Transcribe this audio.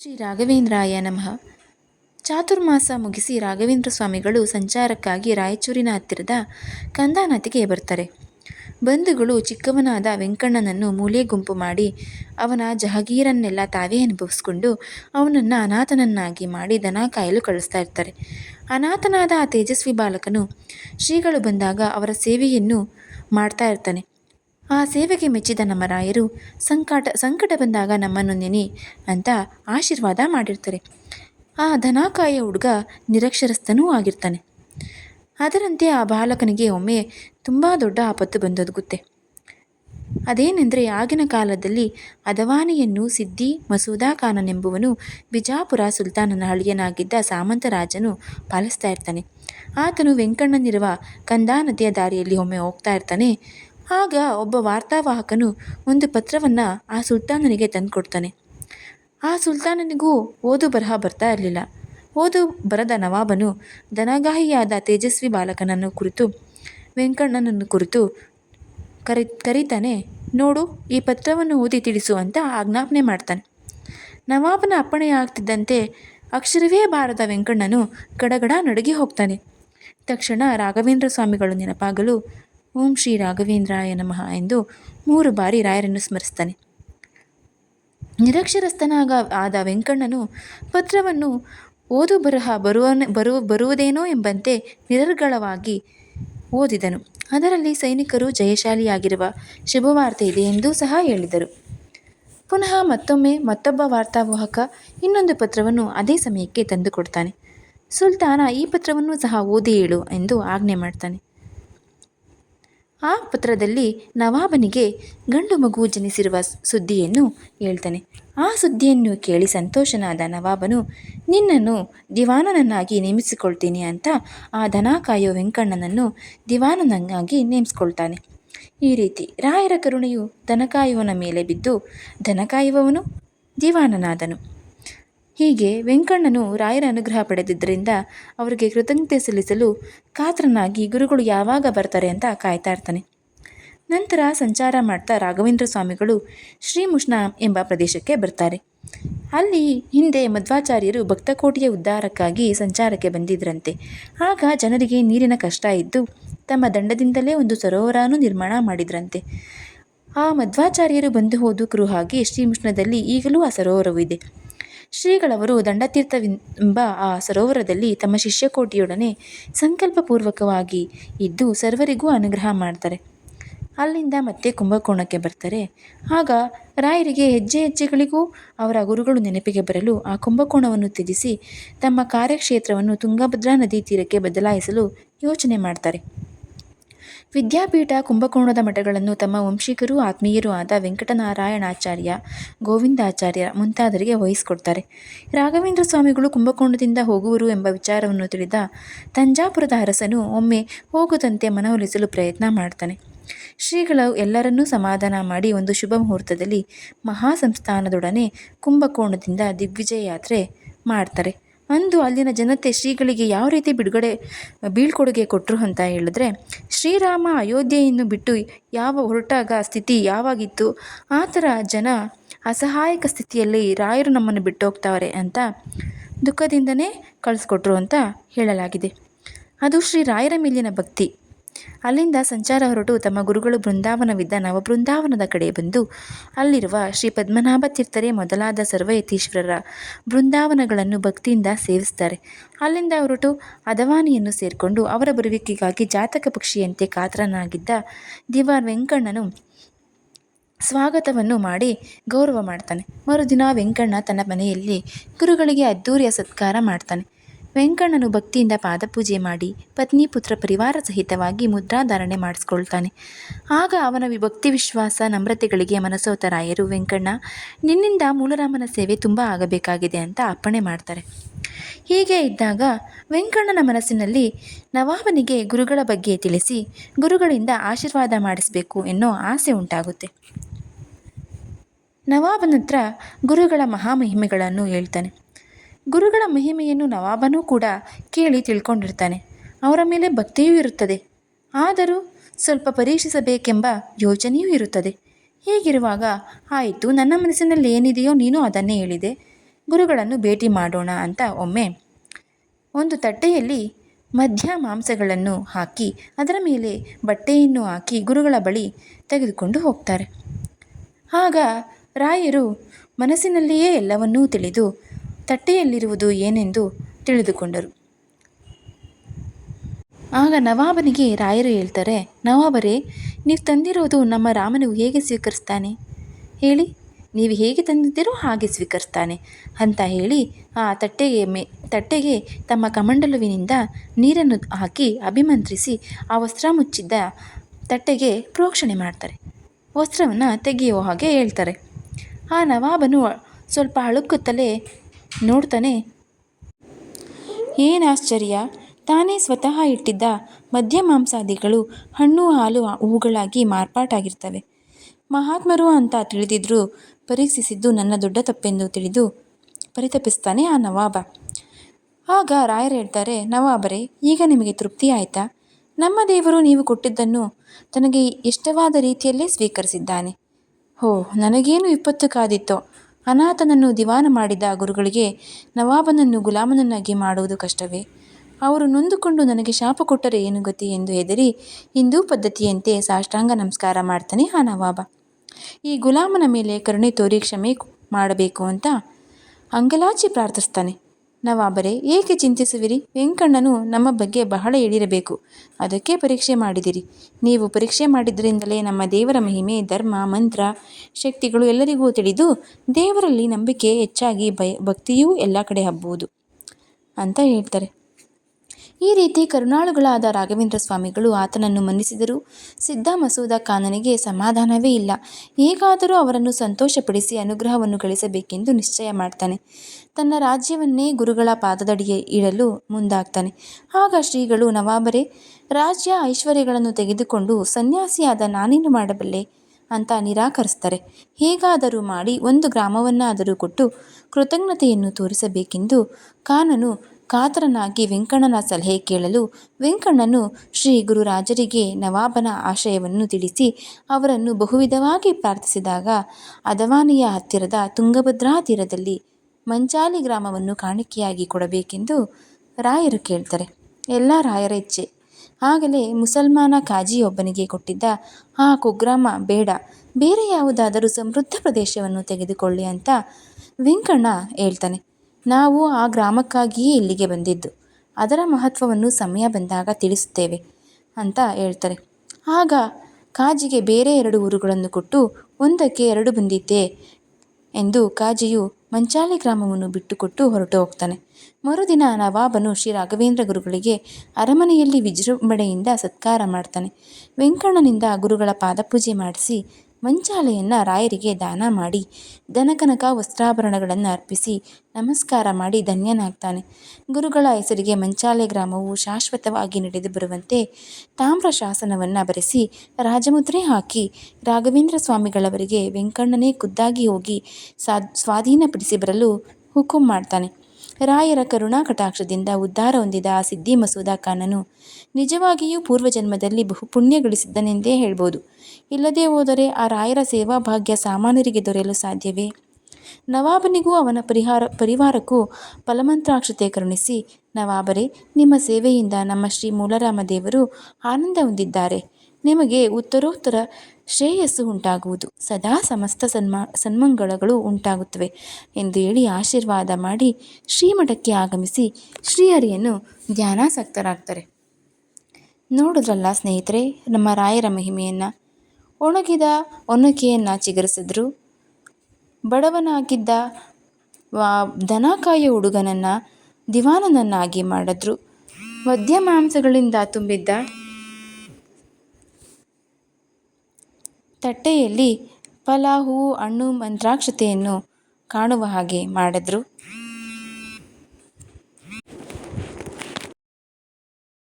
ಶ್ರೀ ರಾಘವೇಂದ್ರಾಯ ನಮಃ. ಚಾತುರ್ಮಾಸ ಮುಗಿಸಿ ರಾಘವೇಂದ್ರ ಸ್ವಾಮಿಗಳು ಸಂಚಾರಕ್ಕಾಗಿ ರಾಯಚೂರಿನ ಹತ್ತಿರದ ಕಂದಾನತಿಗೆ ಬರ್ತಾರೆ. ಬಂಧುಗಳು ಚಿಕ್ಕವನಾದ ವೆಂಕಣ್ಣನನ್ನು ಮೂಲೆ ಗುಂಪು ಮಾಡಿ ಅವನ ಜಹಗೀರನ್ನೆಲ್ಲ ತಾವೇ ಅನುಭವಿಸ್ಕೊಂಡು ಅವನನ್ನು ಅನಾಥನನ್ನಾಗಿ ಮಾಡಿ ದನ ಕಾಯಲು ಕಳಿಸ್ತಾ ಇರ್ತಾರೆ. ಅನಾಥನಾದ ಆ ತೇಜಸ್ವಿ ಬಾಲಕನು ಶ್ರೀಗಳು ಬಂದಾಗ ಅವರ ಸೇವೆಯನ್ನು ಮಾಡ್ತಾ ಇರ್ತಾನೆ. ಆ ಸೇವೆಗೆ ಮೆಚ್ಚಿದ ನಮ್ಮ ರಾಯರು, ಸಂಕಟ ಸಂಕಟ ಬಂದಾಗ ನಮ್ಮನ್ನು ನೆನೆ ಅಂತ ಆಶೀರ್ವಾದ ಮಾಡಿರ್ತಾರೆ. ಆ ಧನಾಕಾಯ ಹುಡುಗ ನಿರಕ್ಷರಸ್ಥನೂ ಆಗಿರ್ತಾನೆ. ಅದರಂತೆ ಆ ಬಾಲಕನಿಗೆ ಒಮ್ಮೆ ತುಂಬ ದೊಡ್ಡ ಆಪತ್ತು ಬಂದೊದಗುತ್ತೆ ಅದೇನೆಂದರೆ ಆಗಿನ ಕಾಲದಲ್ಲಿ ಅದವಾನಿಯನ್ನು ಸಿದ್ದಿ ಮಸೂದಾ ಖಾನನೆಂಬುವನು ಬಿಜಾಪುರ ಸುಲ್ತಾನನ ಹಳಿಯನಾಗಿದ್ದ ಸಾಮಂತ ರಾಜನು ಪಾಲಿಸ್ತಾ ಇರ್ತಾನೆ. ಆತನು ವೆಂಕಣ್ಣನಿರುವ ಕಂದಾ ನದಿಯ ದಾರಿಯಲ್ಲಿ ಒಮ್ಮೆ ಹೋಗ್ತಾ ಇರ್ತಾನೆ. ಆಗ ಒಬ್ಬ ವಾರ್ತಾವಾಹಕನು ಒಂದು ಪತ್ರವನ್ನು ಆ ಸುಲ್ತಾನನಿಗೆ ತಂದುಕೊಡ್ತಾನೆ. ಆ ಸುಲ್ತಾನನಿಗೂ ಓದು ಬರಹ ಬರ್ತಾ ಇರಲಿಲ್ಲ. ಓದು ಬರದ ನವಾಬನು ದನಗಾಹಿಯಾದ ತೇಜಸ್ವಿ ಬಾಲಕನನ್ನು ಕುರಿತು, ವೆಂಕಣ್ಣನನ್ನು ಕುರಿತು ಕರಿ, ಕರೀತಾನೆ, ನೋಡು, ಈ ಪತ್ರವನ್ನು ಓದಿ ತಿಳಿಸು ಅಂತ ಆಜ್ಞಾಪನೆ ಮಾಡ್ತಾನೆ. ನವಾಬನ ಅಪ್ಪಣೆಯಾಗ್ತಿದ್ದಂತೆ ಅಕ್ಷರವೇ ಬಾರದ ವೆಂಕಣ್ಣನು ಗಡಗಡ ನಡುಗಿ ಹೋಗ್ತಾನೆ. ತಕ್ಷಣ ರಾಘವೇಂದ್ರ ಸ್ವಾಮಿಗಳು ನೆನಪಾಗಲು ಓಂ ಶ್ರೀ ರಾಘವೇಂದ್ರಾಯ ನಮಃ ಎಂದು ಮೂರು ಬಾರಿ ರಾಯರನ್ನು ಸ್ಮರಿಸ್ತಾನೆ. ನಿರಕ್ಷರಸ್ಥನಾಗ ಆದ ವೆಂಕಣ್ಣನು ಪತ್ರವನ್ನು ಓದು ಬರಹ ಬರುವ ಬರು ಬರುವುದೇನೋ ಎಂಬಂತೆ ನಿರರ್ಗಳವಾಗಿ ಓದಿದನು. ಅದರಲ್ಲಿ ಸೈನಿಕರು ಜಯಶಾಲಿಯಾಗಿರುವ ಶುಭವಾರ್ತೆ ಇದೆ ಎಂದೂ ಸಹ ಹೇಳಿದರು. ಪುನಃ ಮತ್ತೊಮ್ಮೆ ಮತ್ತೊಬ್ಬ ವಾರ್ತಾವಾಹಕ ಇನ್ನೊಂದು ಪತ್ರವನ್ನು ಅದೇ ಸಮಯಕ್ಕೆ ತಂದುಕೊಡ್ತಾನೆ. ಸುಲ್ತಾನ ಈ ಪತ್ರವನ್ನು ಸಹ ಓದಿ ಹೇಳು ಎಂದು ಆಜ್ಞೆ ಮಾಡ್ತಾನೆ. ಆ ಪತ್ರದಲ್ಲಿ ನವಾಬನಿಗೆ ಗಂಡು ಮಗು ಜನಿಸಿರುವ ಸುದ್ದಿಯನ್ನು ಹೇಳ್ತಾನೆ. ಆ ಸುದ್ದಿಯನ್ನು ಕೇಳಿ ಸಂತೋಷನಾದ ನವಾಬನು, ನಿನ್ನನ್ನು ದಿವಾನನನ್ನಾಗಿ ನೇಮಿಸಿಕೊಳ್ತೀನಿ ಅಂತ ಆ ದನ ಕಾಯೋ ವೆಂಕಣ್ಣನನ್ನು ದಿವಾನನನ್ನಾಗಿ ನೇಮಿಸ್ಕೊಳ್ತಾನೆ. ಈ ರೀತಿ ರಾಯರ ಕರುಣೆಯು ದನಕಾಯುವನ ಮೇಲೆ ಬಿದ್ದು ದನಕಾಯುವವನು ದಿವಾನನಾದನು. ಹೀಗೆ ವೆಂಕಣ್ಣನು ರಾಯರ ಅನುಗ್ರಹ ಪಡೆದಿದ್ದರಿಂದ ಅವರಿಗೆ ಕೃತಜ್ಞತೆ ಸಲ್ಲಿಸಲು ಕಾತ್ರನಾಗಿ ಗುರುಗಳು ಯಾವಾಗ ಬರ್ತಾರೆ ಅಂತ ಕಾಯ್ತಾ ಇರ್ತಾನೆ. ನಂತರ ಸಂಚಾರ ಮಾಡ್ತಾ ರಾಘವೇಂದ್ರ ಸ್ವಾಮಿಗಳು ಶ್ರೀಮುಷ್ಣ ಎಂಬ ಪ್ರದೇಶಕ್ಕೆ ಬರ್ತಾರೆ. ಅಲ್ಲಿ ಹಿಂದೆ ಮಧ್ವಾಚಾರ್ಯರು ಭಕ್ತಕೋಟಿಯ ಉದ್ಧಾರಕ್ಕಾಗಿ ಸಂಚಾರಕ್ಕೆ ಬಂದಿದ್ರಂತೆ. ಆಗ ಜನರಿಗೆ ನೀರಿನ ಕಷ್ಟ ಇದ್ದು ತಮ್ಮ ದಂಡದಿಂದಲೇ ಒಂದು ಸರೋವರನೂ ನಿರ್ಮಾಣ ಮಾಡಿದ್ರಂತೆ. ಆ ಮಧ್ವಾಚಾರ್ಯರು ಬಂದು ಹೋದು ಕುರುಹಾಗಿ ಶ್ರೀಮುಷ್ಣದಲ್ಲಿ ಈಗಲೂ ಆ ಸರೋವರವಿದೆ ಶ್ರೀಗಳವರು ದಂಡತೀರ್ಥವೆಂಬ ಆ ಸರೋವರದಲ್ಲಿ ತಮ್ಮ ಶಿಷ್ಯಕೋಟಿಯೊಡನೆ ಸಂಕಲ್ಪಪೂರ್ವಕವಾಗಿ ಇದ್ದು ಸರ್ವರಿಗೂ ಅನುಗ್ರಹ ಮಾಡ್ತಾರೆ. ಅಲ್ಲಿಂದ ಮತ್ತೆ ಕುಂಭಕೋಣಕ್ಕೆ ಬರ್ತಾರೆ. ಆಗ ರಾಯರಿಗೆ ಹೆಜ್ಜೆ ಹೆಜ್ಜೆಗಳಿಗೂ ಅವರ ಗುರುಗಳು ನೆನಪಿಗೆ ಬರಲು ಆ ಕುಂಭಕೋಣವನ್ನು ತ್ಯಜಿಸಿ ತಮ್ಮ ಕಾರ್ಯಕ್ಷೇತ್ರವನ್ನು ತುಂಗಭದ್ರಾ ನದಿ ತೀರಕ್ಕೆ ಬದಲಾಯಿಸಲು ಯೋಚನೆ ಮಾಡ್ತಾರೆ. ವಿದ್ಯಾಪೀಠ ಕುಂಭಕೋಣದ ಮಠಗಳನ್ನು ತಮ್ಮ ವಂಶಿಕರು, ಆತ್ಮೀಯರೂ ಆದ ವೆಂಕಟನಾರಾಯಣಾಚಾರ್ಯ, ಗೋವಿಂದಾಚಾರ್ಯ ಮುಂತಾದರಿಗೆ ವಹಿಸಿಕೊಡ್ತಾರೆ. ರಾಘವೇಂದ್ರ ಸ್ವಾಮಿಗಳು ಕುಂಭಕೋಣದಿಂದ ಹೋಗುವರು ಎಂಬ ವಿಚಾರವನ್ನು ತಿಳಿದ ತಂಜಾಪುರದ ಅರಸನು ಒಮ್ಮೆ ಹೋಗದಂತೆ ಮನವೊಲಿಸಲು ಪ್ರಯತ್ನ ಮಾಡ್ತಾನೆ. ಶ್ರೀಗಳು ಎಲ್ಲರನ್ನೂ ಸಮಾಧಾನ ಮಾಡಿ ಒಂದು ಶುಭ ಮುಹೂರ್ತದಲ್ಲಿ ಮಹಾಸಂಸ್ಥಾನದೊಡನೆ ಕುಂಭಕೋಣದಿಂದ ದಿಗ್ವಿಜಯ ಯಾತ್ರೆ ಮಾಡ್ತಾರೆ. ಅಂದು ಅಲ್ಲಿನ ಜನತೆ ಶ್ರೀಗಳಿಗೆ ಯಾವ ರೀತಿ ಬಿಡುಗಡೆ, ಬೀಳ್ಕೊಡುಗೆ ಕೊಟ್ಟರು ಅಂತ ಹೇಳಿದ್ರೆ, ಶ್ರೀರಾಮ ಅಯೋಧ್ಯೆಯನ್ನು ಬಿಟ್ಟು ಯಾವ ಹೊರಟಾಗ ಸ್ಥಿತಿ ಯಾವಾಗಿತ್ತು ಆ ಥರ ಜನ ಅಸಹಾಯಕ ಸ್ಥಿತಿಯಲ್ಲಿ ರಾಯರು ನಮ್ಮನ್ನು ಬಿಟ್ಟು ಹೋಗ್ತಾವ್ರೆ ಅಂತ ದುಃಖದಿಂದನೇ ಕಳಿಸ್ಕೊಟ್ರು ಅಂತ ಹೇಳಲಾಗಿದೆ. ಅದು ಶ್ರೀ ರಾಯರ ಮೇಲಿನ ಭಕ್ತಿ. ಅಲ್ಲಿಂದ ಸಂಚಾರ ಹೊರಟು ತಮ್ಮ ಗುರುಗಳು ಬೃಂದಾವನವಿದ್ದ ನವಬೃಂದಾವನದ ಕಡೆ ಬಂದು, ಅಲ್ಲಿರುವ ಶ್ರೀ ಪದ್ಮನಾಭ ತೀರ್ಥರೇ ಮೊದಲಾದ ಸರ್ವಯತೀಶ್ವರರ ಬೃಂದಾವನಗಳನ್ನು ಭಕ್ತಿಯಿಂದ ಸೇವಿಸ್ತಾರೆ. ಅಲ್ಲಿಂದ ಹೊರಟು ಅದವಾನಿಯನ್ನು ಸೇರಿಕೊಂಡು ಅವರ ಬರುವಿಕೆಗಾಗಿ ಜಾತಕ ಪಕ್ಷಿಯಂತೆ ಕಾತರನಾಗಿದ್ದ ದಿವಾರ್ ವೆಂಕಣ್ಣನು ಸ್ವಾಗತವನ್ನು ಮಾಡಿ ಗೌರವ ಮಾಡ್ತಾನೆ. ಮರುದಿನ ವೆಂಕಣ್ಣ ತನ್ನ ಮನೆಯಲ್ಲಿ ಗುರುಗಳಿಗೆ ಅದ್ಧೂರಿಯ ಸತ್ಕಾರ ಮಾಡ್ತಾನೆ. ವೆಂಕಣ್ಣನು ಭಕ್ತಿಯಿಂದ ಪಾದಪೂಜೆ ಮಾಡಿ ಪತ್ನಿ ಪುತ್ರ ಪರಿವಾರ ಸಹಿತವಾಗಿ ಮುದ್ರಾಧಾರಣೆ ಮಾಡಿಸ್ಕೊಳ್ತಾನೆ. ಆಗ ಅವನ ವಿಭಕ್ತಿ ವಿಶ್ವಾಸ, ನಮ್ರತೆಗಳಿಗೆ ಮನಸೋತ ರಾಯರು ವೆಂಕಣ್ಣ, ನಿನ್ನಿಂದ ಮೂಲರಾಮನ ಸೇವೆ ತುಂಬ ಆಗಬೇಕಾಗಿದೆ ಅಂತ ಅಪ್ಪಣೆ ಮಾಡ್ತಾರೆ. ಹೀಗೆ ಇದ್ದಾಗ ವೆಂಕಣ್ಣನ ಮನಸ್ಸಿನಲ್ಲಿ ನವಾಬನಿಗೆ ಗುರುಗಳ ಬಗ್ಗೆ ತಿಳಿಸಿ, ಗುರುಗಳಿಂದ ಆಶೀರ್ವಾದ ಮಾಡಿಸಬೇಕು ಎನ್ನೋ ಆಸೆ ಉಂಟಾಗುತ್ತೆ. ನವಾಬನ ಹತ್ರ ಗುರುಗಳ ಮಹಾಮಹಿಮೆಗಳನ್ನು ಹೇಳ್ತಾನೆ. ಗುರುಗಳ ಮಹಿಮೆಯನ್ನು ನವಾಬನೂ ಕೂಡ ಕೇಳಿ ತಿಳ್ಕೊಂಡಿರ್ತಾನೆ. ಅವರ ಮೇಲೆ ಭಕ್ತಿಯೂ ಇರುತ್ತದೆ. ಆದರೂ ಸ್ವಲ್ಪ ಪರೀಕ್ಷಿಸಬೇಕೆಂಬ ಯೋಚನೆಯೂ ಇರುತ್ತದೆ. ಹೀಗಿರುವಾಗ, ಆಯಿತು, ನನ್ನ ಮನಸ್ಸಿನಲ್ಲಿ ಏನಿದೆಯೋ ನೀನು ಅದನ್ನೇ ಹೇಳಿದೆ. ಗುರುಗಳನ್ನು ಭೇಟಿ ಮಾಡೋಣ ಅಂತ ಒಮ್ಮೆ ಒಂದು ತಟ್ಟೆಯಲ್ಲಿ ಮಧ್ಯ ಮಾಂಸಗಳನ್ನು ಹಾಕಿ, ಅದರ ಮೇಲೆ ಬಟ್ಟೆಯನ್ನು ಹಾಕಿ ಗುರುಗಳ ಬಳಿ ತೆಗೆದುಕೊಂಡು ಹೋಗ್ತಾರೆ. ಆಗ ರಾಯರು ಮನಸ್ಸಿನಲ್ಲಿಯೇ ಎಲ್ಲವನ್ನೂ ತಿಳಿದು ತಟ್ಟೆಯಲ್ಲಿರುವುದು ಏನೆಂದು ತಿಳಿದುಕೊಂಡರು. ಆಗ ನವಾಬನಿಗೆ ರಾಯರು ಹೇಳ್ತಾರೆ, ನವಾಬರೇ, ನೀವು ತಂದಿರೋದು ನಮ್ಮ ರಾಮನು ಹೇಗೆ ಸ್ವೀಕರಿಸ್ತಾನೆ? ಹೇಳಿ, ನೀವು ಹೇಗೆ ತಂದಿದ್ದೀರೋ ಹಾಗೆ ಸ್ವೀಕರಿಸ್ತಾನೆ ಅಂತ ಹೇಳಿ ಆ ತಟ್ಟೆಗೆ ಮೇ, ತಟ್ಟೆಗೆ ತಮ್ಮ ಕಮಂಡಲುವಿನಿಂದ ನೀರನ್ನು ಹಾಕಿ ಅಭಿಮಂತ್ರಿಸಿ ಆ ವಸ್ತ್ರ ಮುಚ್ಚಿದ್ದ ತಟ್ಟೆಗೆ ಪ್ರೋಕ್ಷಣೆ ಮಾಡ್ತಾರೆ. ವಸ್ತ್ರವನ್ನು ತೆಗೆಯುವ ಹಾಗೆ ಹೇಳ್ತಾರೆ. ಆ ನವಾಬನು ಸ್ವಲ್ಪ ಅಳುಕುತ್ತಲೇ ನೋಡ್ತಾನೆ. ಏನು ಆಶ್ಚರ್ಯ? ತಾನೇ ಸ್ವತಃ ಇಟ್ಟಿದ್ದ ಮದ್ಯ ಮಾಂಸಾದಿಗಳು ಹಣ್ಣು, ಹಾಲು, ಹೂಗಳಾಗಿ ಮಾರ್ಪಾಟಾಗಿರ್ತವೆ. ಮಹಾತ್ಮರು ಅಂತ ತಿಳಿದಿದ್ರೂ ಪರೀಕ್ಷಿಸಿದ್ದು ನನ್ನ ದೊಡ್ಡ ತಪ್ಪೆಂದು ತಿಳಿದು ಪರಿತಪಿಸ್ತಾನೆ ಆ ನವಾಬ. ಆಗ ರಾಯರು ಹೇಳ್ತಾರೆ, ನವಾಬರೇ, ಈಗ ನಿಮಗೆ ತೃಪ್ತಿ ಆಯಿತಾ? ನಮ್ಮ ದೇವರು ನೀವು ಕೊಟ್ಟಿದ್ದನ್ನು ತನಗೆ ಇಷ್ಟವಾದ ರೀತಿಯಲ್ಲೇ ಸ್ವೀಕರಿಸಿದ್ದಾನೆ. ಹೋ ನನಗೇನು ವಿಪತ್ತು ಕಾದಿತ್ತೋ? ಅನಾಥನನ್ನು ದಿವಾನ ಮಾಡಿದ ಗುರುಗಳಿಗೆ ನವಾಬನನ್ನು ಗುಲಾಮನನ್ನಾಗಿ ಮಾಡುವುದು ಕಷ್ಟವೇ. ಅವರು ನೊಂದುಕೊಂಡು ನನಗೆ ಶಾಪ ಕೊಟ್ಟರೆ ಏನು ಗತಿ ಎಂದು ಹೆದರಿ ಹಿಂದೂ ಪದ್ಧತಿಯಂತೆ ಸಾಷ್ಟಾಂಗ ನಮಸ್ಕಾರ ಮಾಡ್ತಾನೆ ಆ ನವಾಬ. ಈ ಗುಲಾಮನ ಮೇಲೆ ಕರುಣೆ ತೋರಿ ಕ್ಷಮೆ ಮಾಡಬೇಕು ಅಂತ ಅಂಗಲಾಚಿ ಪ್ರಾರ್ಥಿಸ್ತಾನೆ. ನವಾಬರೇ, ಏಕೆ ಚಿಂತಿಸುವಿರಿ? ವೆಂಕಣ್ಣನು ನಮ್ಮ ಬಗ್ಗೆ ಬಹಳ ಎಳಿರಬೇಕು ಅದಕ್ಕೆ ಪರೀಕ್ಷೆ ಮಾಡಿದಿರಿ. ನೀವು ಪರೀಕ್ಷೆ ಮಾಡಿದ್ದರಿಂದಲೇ ನಮ್ಮ ದೇವರ ಮಹಿಮೆ, ಧರ್ಮ, ಮಂತ್ರ, ಶಕ್ತಿಗಳು ಎಲ್ಲರಿಗೂ ತಿಳಿದು ದೇವರಲ್ಲಿ ನಂಬಿಕೆ ಹೆಚ್ಚಾಗಿ ಭಯ, ಭಕ್ತಿಯೂ ಎಲ್ಲ ಕಡೆ ಹಬ್ಬುವುದು ಅಂತ ಹೇಳ್ತಾರೆ. ಈ ರೀತಿ ಕರುಣಾಳುಗಳಾದ ರಾಘವೇಂದ್ರ ಸ್ವಾಮಿಗಳು ಆತನನ್ನು ಮನ್ನಿಸಿದರು. ಸಿದ್ಧ ಮಸೂದ ಖಾನನಿಗೆ ಸಮಾಧಾನವೇ ಇಲ್ಲ. ಹೇಗಾದರೂ ಅವರನ್ನು ಸಂತೋಷಪಡಿಸಿ ಅನುಗ್ರಹವನ್ನು ಗಳಿಸಬೇಕೆಂದು ನಿಶ್ಚಯ ಮಾಡ್ತಾನೆ. ತನ್ನ ರಾಜ್ಯವನ್ನೇ ಗುರುಗಳ ಪಾದದಡಿಗೆ ಇಡಲು ಮುಂದಾಗ್ತಾನೆ. ಆಗ ಶ್ರೀಗಳು, ನವಾಬರೇ, ರಾಜ್ಯ ಐಶ್ವರ್ಯಗಳನ್ನು ತೆಗೆದುಕೊಂಡು ಸನ್ಯಾಸಿಯಾದ ನಾನೇನು ಮಾಡಬಲ್ಲೆ? ಅಂತ ನಿರಾಕರಿಸ್ತಾರೆ. ಹೇಗಾದರೂ ಮಾಡಿ ಒಂದು ಗ್ರಾಮವನ್ನಾದರೂ ಕೊಟ್ಟು ಕೃತಜ್ಞತೆಯನ್ನು ತೋರಿಸಬೇಕೆಂದು ಕಾನನು ಕಾತರನಾಗಿ ವೆಂಕಣ್ಣನ ಸಲಹೆ ಕೇಳಲು ವೆಂಕಣ್ಣನು ಶ್ರೀ ಗುರುರಾಜರಿಗೆ ನವಾಬನ ಆಶಯವನ್ನು ತಿಳಿಸಿ ಅವರನ್ನು ಬಹುವಿಧವಾಗಿ ಪ್ರಾರ್ಥಿಸಿದಾಗ ಅದವಾನಿಯ ಹತ್ತಿರದ ತುಂಗಭದ್ರಾ ತೀರದಲ್ಲಿ ಮಂಚಾಲಿ ಗ್ರಾಮವನ್ನು ಕಾಣಿಕೆಯಾಗಿ ಕೊಡಬೇಕೆಂದು ರಾಯರು ಕೇಳ್ತಾರೆ. ಎಲ್ಲ ರಾಯರ ಇಚ್ಛೆ. ಆಗಲೇ ಮುಸಲ್ಮಾನ ಕಾಜಿಯೊಬ್ಬನಿಗೆ ಕೊಟ್ಟಿದ್ದ, ಆ ಕುಗ್ರಾಮ ಬೇಡ. ಬೇರೆ ಯಾವುದಾದರೂ ಸಮೃದ್ಧ ಪ್ರದೇಶವನ್ನು ತೆಗೆದುಕೊಳ್ಳಿ ಅಂತ ವೆಂಕಣ್ಣ ಹೇಳ್ತಾನೆ. ನಾವು ಆ ಗ್ರಾಮಕ್ಕಾಗಿಯೇ ಇಲ್ಲಿಗೆ ಬಂದಿದ್ದು. ಅದರ ಮಹತ್ವವನ್ನು ಸಮಯ ಬಂದಾಗ ತಿಳಿಸುತ್ತೇವೆ ಅಂತ ಹೇಳ್ತಾರೆ. ಆಗ ಕಾಜಿಗೆ ಬೇರೆ ಎರಡು ಊರುಗಳನ್ನು ಕೊಟ್ಟು ಒಂದಕ್ಕೆ ಎರಡು ಬಂದಿದ್ದೆ ಎಂದು ಕಾಜಿಯು ಮಂಚಾಲಿ ಗ್ರಾಮವನ್ನು ಬಿಟ್ಟುಕೊಟ್ಟು ಹೊರಟು ಹೋಗ್ತಾನೆ. ಮರುದಿನ ನವಾಬನು ಶ್ರೀ ರಾಘವೇಂದ್ರ ಗುರುಗಳಿಗೆ ಅರಮನೆಯಲ್ಲಿ ವಿಜೃಂಭಣೆಯಿಂದ ಸತ್ಕಾರ ಮಾಡ್ತಾನೆ. ವೆಂಕಣ್ಣನಿಂದ ಗುರುಗಳ ಪಾದಪೂಜೆ ಮಾಡಿಸಿ ಮಂಚಾಲೆಯನ್ನು ರಾಯರಿಗೆ ದಾನ ಮಾಡಿ, ದನಕನಕ ವಸ್ತ್ರಾಭರಣಗಳನ್ನು ಅರ್ಪಿಸಿ ನಮಸ್ಕಾರ ಮಾಡಿ ಧನ್ಯನಾಗ್ತಾನೆ. ಗುರುಗಳ ಹೆಸರಿಗೆ ಮಂಚಾಲೆ ಗ್ರಾಮವು ಶಾಶ್ವತವಾಗಿ ನಡೆದು ಬರುವಂತೆ ತಾಮ್ರ ಶಾಸನವನ್ನು ಬರೆಸಿ ರಾಜಮುದ್ರೆ ಹಾಕಿ, ರಾಘವೇಂದ್ರ ಸ್ವಾಮಿಗಳವರಿಗೆ ವೆಂಕಣ್ಣನೇ ಖುದ್ದಾಗಿ ಹೋಗಿ ಸ್ವಾಧೀನಪಡಿಸಿ ಬರಲು ಹುಕುಂ ಮಾಡ್ತಾನೆ. ರಾಯರ ಕರುಣಾ ಕಟಾಕ್ಷದಿಂದ ಉದ್ಧಾರ ಹೊಂದಿದ ಆ ಸಿದ್ದಿ ಮಸೂದಾ ಖಾನನು ನಿಜವಾಗಿಯೂ ಪೂರ್ವಜನ್ಮದಲ್ಲಿ ಬಹು ಪುಣ್ಯ ಗಳಿಸಿದ್ದನೆಂದೇ ಹೇಳ್ಬೋದು. ಇಲ್ಲದೇ ಹೋದರೆ ಆ ರಾಯರ ಸೇವಾ ಭಾಗ್ಯ ಸಾಮಾನ್ಯರಿಗೆ ದೊರೆಯಲು ಸಾಧ್ಯವೇ? ನವಾಬನಿಗೂ ಅವನ ಪರಿಹಾರ, ಪರಿವಾರಕ್ಕೂ ಫಲಮಂತ್ರಾಕ್ಷತೆ ಕರುಣಿಸಿ, ನವಾಬರೇ, ನಿಮ್ಮ ಸೇವೆಯಿಂದ ನಮ್ಮ ಶ್ರೀ ಮೂಲರಾಮ ದೇವರು ಆನಂದ ಹೊಂದಿದ್ದಾರೆ. ನಿಮಗೆ ಉತ್ತರೋತ್ತರ ಶ್ರೇಯಸ್ಸು ಉಂಟಾಗುವುದು. ಸದಾ ಸಮಸ್ತ ಸನ್ಮ ಸನ್ಮಂಗಳಗಳು ಉಂಟಾಗುತ್ತವೆ ಎಂದು ಹೇಳಿ ಆಶೀರ್ವಾದ ಮಾಡಿ ಶ್ರೀಮಠಕ್ಕೆ ಆಗಮಿಸಿ ಶ್ರೀಹರಿಯನ್ನು ಧ್ಯಾನಾಸಕ್ತರಾಗ್ತಾರೆ. ನೋಡಿದ್ರಲ್ಲ ಸ್ನೇಹಿತರೆ, ನಮ್ಮ ರಾಯರ ಮಹಿಮೆಯನ್ನು. ಒಣಗಿದ ಒನಕೆಯನ್ನು ಚಿಗರಿಸಿದ್ರು. ಬಡವನಾಗಿದ್ದ ದನಕಾಯ ಹುಡುಗನನ್ನು ದಿವಾನನನ್ನಾಗಿ ಮಾಡಿದ್ರು. ಮದ್ಯ ಮಾಂಸಗಳಿಂದ ತುಂಬಿದ್ದ ತಟ್ಟೆಯಲ್ಲಿ ಫಲ ಹೂವು ಹಣ್ಣು ಮಂತ್ರಾಕ್ಷತೆಯನ್ನು ಕಾಣುವ ಹಾಗೆ ಮಾಡಿದ್ರು.